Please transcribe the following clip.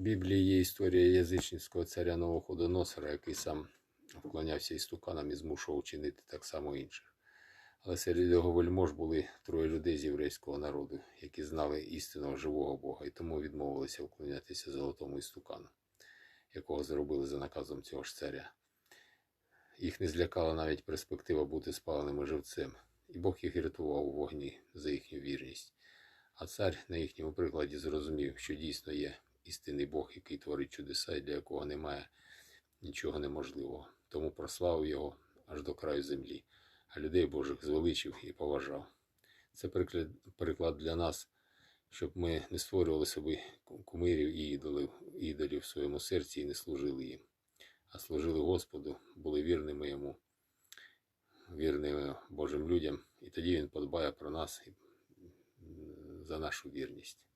Біблії є історія язичницького царя Новоходоносора, який сам вклонявся істуканам і змушував чинити так само інших. Але серед його вельмож були троє людей з єврейського народу, які знали істинного живого Бога і тому відмовилися вклонятися золотому істукану, якого зробили за наказом цього ж царя. Їх не злякала навіть перспектива бути спаленими живцем, і Бог їх рятував у вогні за їхню вірність. А цар на їхньому прикладі зрозумів, що дійсно є істинний Бог, який творить чудеса і для якого немає нічого неможливого. Тому прославив його аж до краю землі, а людей Божих звеличив і поважав. Це приклад, для нас, щоб ми не створювали собі кумирів і ідолів, ідолів в своєму серці і не служили їм, а служили Господу, були вірними йому, вірними Божим людям, і тоді Він подбає про нас за нашу вірність.